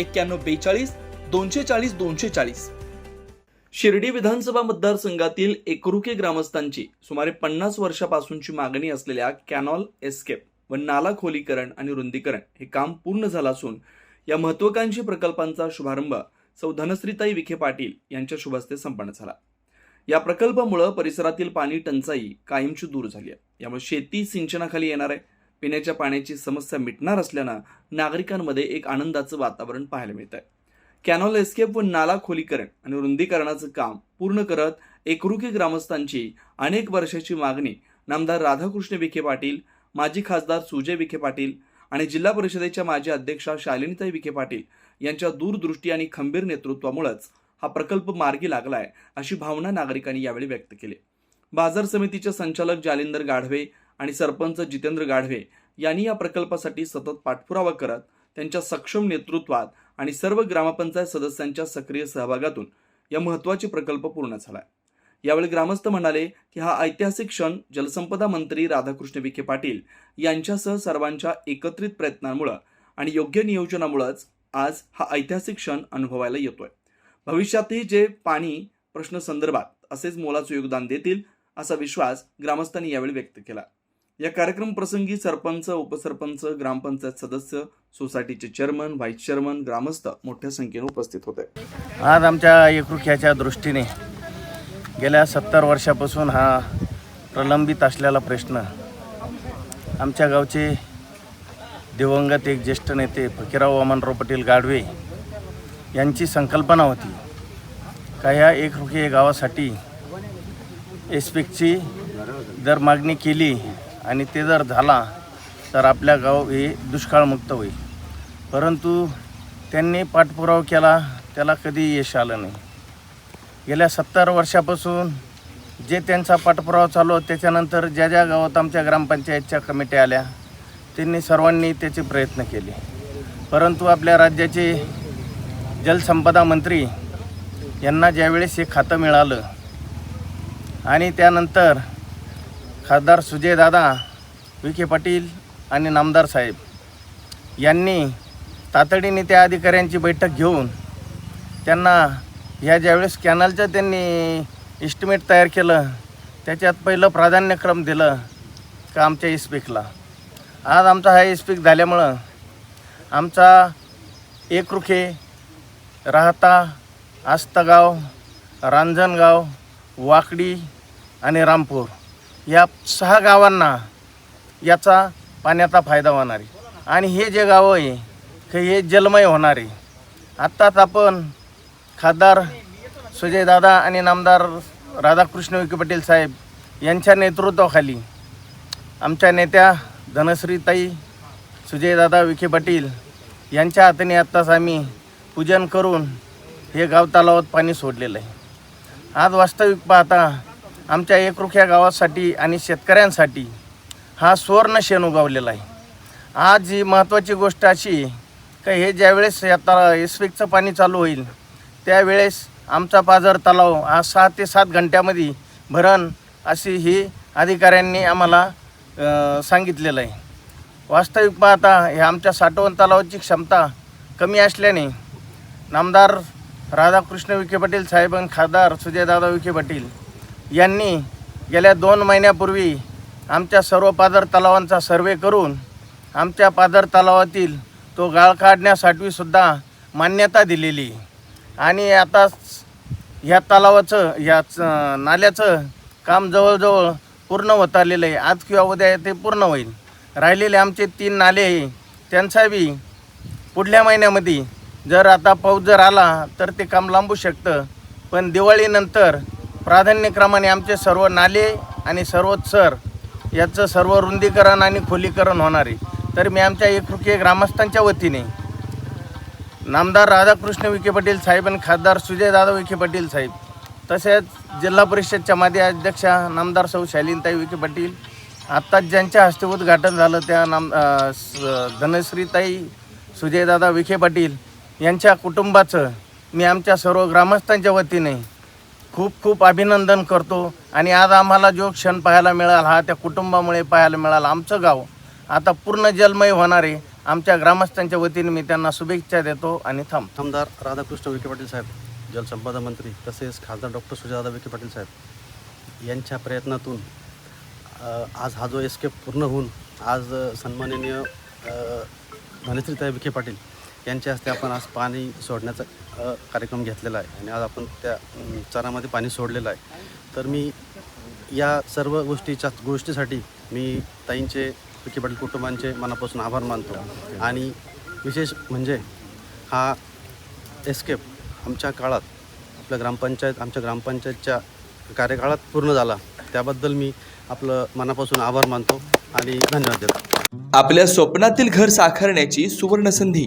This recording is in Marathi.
एक्क्याण्णव बेचाळीस दोनशे चाळीस दोनशे चाळीस. शिर्डी विधानसभा मतदारसंघातील एकरुके ग्रामस्थांची सुमारे पन्नास वर्षापासूनची मागणी असलेल्या कॅनॉल एस्केप व नाला खोलीकरण आणि रुंदीकरण हे काम पूर्ण झालं असून या महत्वाकांक्षी प्रकल्पांचा शुभारंभ सौ धनश्रीताई विखे पाटील यांच्या शुभस्ते संपन्न झाला. या प्रकल्पामुळं परिसरातील पाणी टंचाई कायमची दूर झाली आहे. यामुळे शेती सिंचनाखाली येणार आहे. पिण्याच्या पाण्याची समस्या मिटणार असल्यानं नागरिकांमध्ये एक आनंदाचं वातावरण पाहायला मिळत आहे कॅनॉल एस्केप व नाला खोलीकरण आणि रुंदीकरणाचं काम पूर्ण करत एकरुखी ग्रामस्थांची अनेक वर्षाची मागणी नामदार राधाकृष्ण विखे पाटील माजी खासदार सुजय विखे पाटील आणि जिल्हा परिषदेच्या माजी अध्यक्षा शालिनीताई विखे पाटील यांच्या दूरदृष्टी आणि खंबीर नेतृत्वामुळेच हा प्रकल्प मार्गी लागलाय अशी भावना नागरिकांनी यावेळी व्यक्त केली. बाजार समितीचे संचालक जालिंदर गाढवे आणि सरपंच जितेंद्र गाढवे यांनी या प्रकल्पासाठी सतत पाठपुरावा करत त्यांच्या सक्षम नेतृत्वात आणि सर्व ग्रामपंचायत सदस्यांच्या सक्रिय सहभागातून या महत्त्वाचे प्रकल्प पूर्ण झाला यावेळी ग्रामस्थ म्हणाले की हा ऐतिहासिक क्षण जलसंपदा मंत्री राधाकृष्ण विखे पाटील यांच्यासह सर्वांच्या एकत्रित प्रयत्नांमुळे आणि योग्य नियोजनामुळेच आज हा ऐतिहासिक क्षण अनुभवायला येतोय. भविष्यातही जे पाणी प्रश्न संदर्भात असेच मोलाचं योगदान देतील असा विश्वास ग्रामस्थांनी यावेळी व्यक्त केला. या कार्यक्रम प्रसंगी सरपंच उपसरपंच ग्रामपंचायत सदस्य सोसायटीचे चेअरमन व्हाईस चेअरमन ग्रामस्थ मोठ्या संख्येने उपस्थित होते. आज आमच्या एकरुख्याच्या दृष्टीने गेल्या सत्तर वर्षापासून हा प्रलंबित असलेला प्रश्न आमच्या गावचे दिवंगत एक ज्येष्ठ नेते फकीराव वामनराव पटेल गाडवे यांची संकल्पना होती का ह्या एकरुखी गावासाठी एसपेकची जर मागणी केली आणि ते जर झाला तर आपल्या गाव हे दुष्काळमुक्त होईल. परंतु त्यांनी पाठपुरावा केला त्याला कधी यश आलं नाही. गेल्या सत्तर वर्षापासून जे त्यांचा पाठपुरावा चालू त्याच्यानंतर ज्या ज्या गावात आमच्या ग्रामपंचायतच्या कमिट्या आल्या त्यांनी सर्वांनी त्याचे प्रयत्न केले. परंतु आपल्या राज्याचे जलसंपदा मंत्री यांना ज्यावेळेस हे खातं मिळालं आणि त्यानंतर खासदार सुजयदादा विखे पाटील आणि नामदार साहेब यांनी तातडीने त्या अधिकाऱ्यांची बैठक घेऊन त्यांना ह्या ज्यावेळेस कॅनलचं त्यांनी इस्टिमेट तयार केलं त्याच्यात पहिलं प्राधान्यक्रम दिलं का आमच्या इस्पिकला आज आमचा हा इस्पिक झाल्यामुळं आमचा एकरुखे राहता आस्तगाव रांजणगाव वाकडी आणि रामपूर या सहा गावांना याचा पाण्याचा फायदा होणार आहे. आणि हे जे गावं आहे की हे जलमय होणार आहे. आत्ताच आपण खासदार सुजयदादा आणि नामदार राधाकृष्ण विखे पाटील साहेब यांच्या नेतृत्वाखाली आमच्या नेत्या धनश्रीताई सुजयदादा विखे पाटील यांच्या हाताने आत्ताच आम्ही पूजन करून हे गाव तलावात पाणी सोडलेलं आहे. आज वास्तविक पाहता आमच्या एकरुख्या गावासाठी आणि शेतकऱ्यांसाठी हा सुवर्ण शेण उगवलेला आहे. आज ही महत्त्वाची गोष्ट अशी का हे ज्यावेळेस या तला पाणी चालू होईल त्यावेळेस आमचा पाझर तलाव हा सहा ते सात घंट्यामध्ये भरण अशी ही अधिकाऱ्यांनी आम्हाला सांगितलेलं आहे. वास्तविक पाहता हे आमच्या साठवण तलावाची क्षमता कमी असल्याने नामदार राधाकृष्ण विखे पाटील साहेब खासदार सुजयदादा विखे पाटील यांनी गेल्या दोन महिन्यापूर्वी आमच्या सर्व पादर तलावांचा सर्वे करून आमच्या पादर तलावातील तो गाळ काढण्यासाठी सुद्धा मान्यता दिलेली. आणि आता ह्या तलावाचं ह्याच नाल्याचं काम जवळजवळ पूर्ण होत आलेलं आहे. आज किंवा उद्या ते पूर्ण होईल. राहिलेले आमचे तीन नाले आहे. त्यांचा बी पुढल्या महिन्यामध्ये जर आता पाऊस जर आला तर ते काम लांबू शकतं. पण दिवाळीनंतर प्राधान्यक्रमाने आमचे सर्व नाले आणि सर्व सर याचं सर्व रुंदीकरण आणि खोलीकरण होणार आहे. तर मी आमच्या एकरुकीय ग्रामस्थांच्या वतीने नामदार राधाकृष्ण विखे पाटील साहेब आणि खासदार सुजयदादा विखे पाटील साहेब तसेच जिल्हा परिषदच्या माजी अध्यक्षा नामदार सौ शालीनताई विखे पाटील आत्ताच ज्यांच्या हस्ते उद्घाटन झालं त्या नाम स- धनश्रीताई सुजयदादा विखे पाटील यांच्या कुटुंबाचं मी आमच्या सर्व ग्रामस्थांच्या वतीने खूप खूप अभिनंदन करतो. आणि आज आम्हाला जो क्षण पाहायला मिळाला हा त्या कुटुंबामुळे पाहायला मिळाला आमचं गाव. आता पूर्ण जलमय होणार आहे. आमच्या ग्रामस्थांच्या वतीने मी त्यांना शुभेच्छा देतो आणि थांब. आमदार राधाकृष्ण विखे पाटील साहेब जलसंपदा मंत्री तसेच खासदार डॉक्टर सुजादा विखे पाटील साहेब यांच्या प्रयत्नातून आज हा जो एस्केप पूर्ण होऊन आज सन्माननीय धनश्रीताई विखे पाटील यांच्या हस्ते आपण आज पाणी सोडण्याचा कार्यक्रम घेतलेला आहे. आणि आज आपण त्या चरामध्ये पाणी सोडलेलं आहे. तर मी या सर्व गोष्टीच्या गोष्टीसाठी मी ताईंचे विखे पाटील कुटुंबांचे मनापासून आभार मानतो. आणि विशेष म्हणजे हा एस्केप आमच्या काळात आपल्या ग्रामपंचायत आमच्या ग्रामपंचायतच्या कार्यकाळात पूर्ण झाला. त्याबद्दल मी आपलं मनापासून आभार मानतो आणि धन्यवाद देतो. आपल्या स्वप्नातील घर साकारण्याची सुवर्ण संधी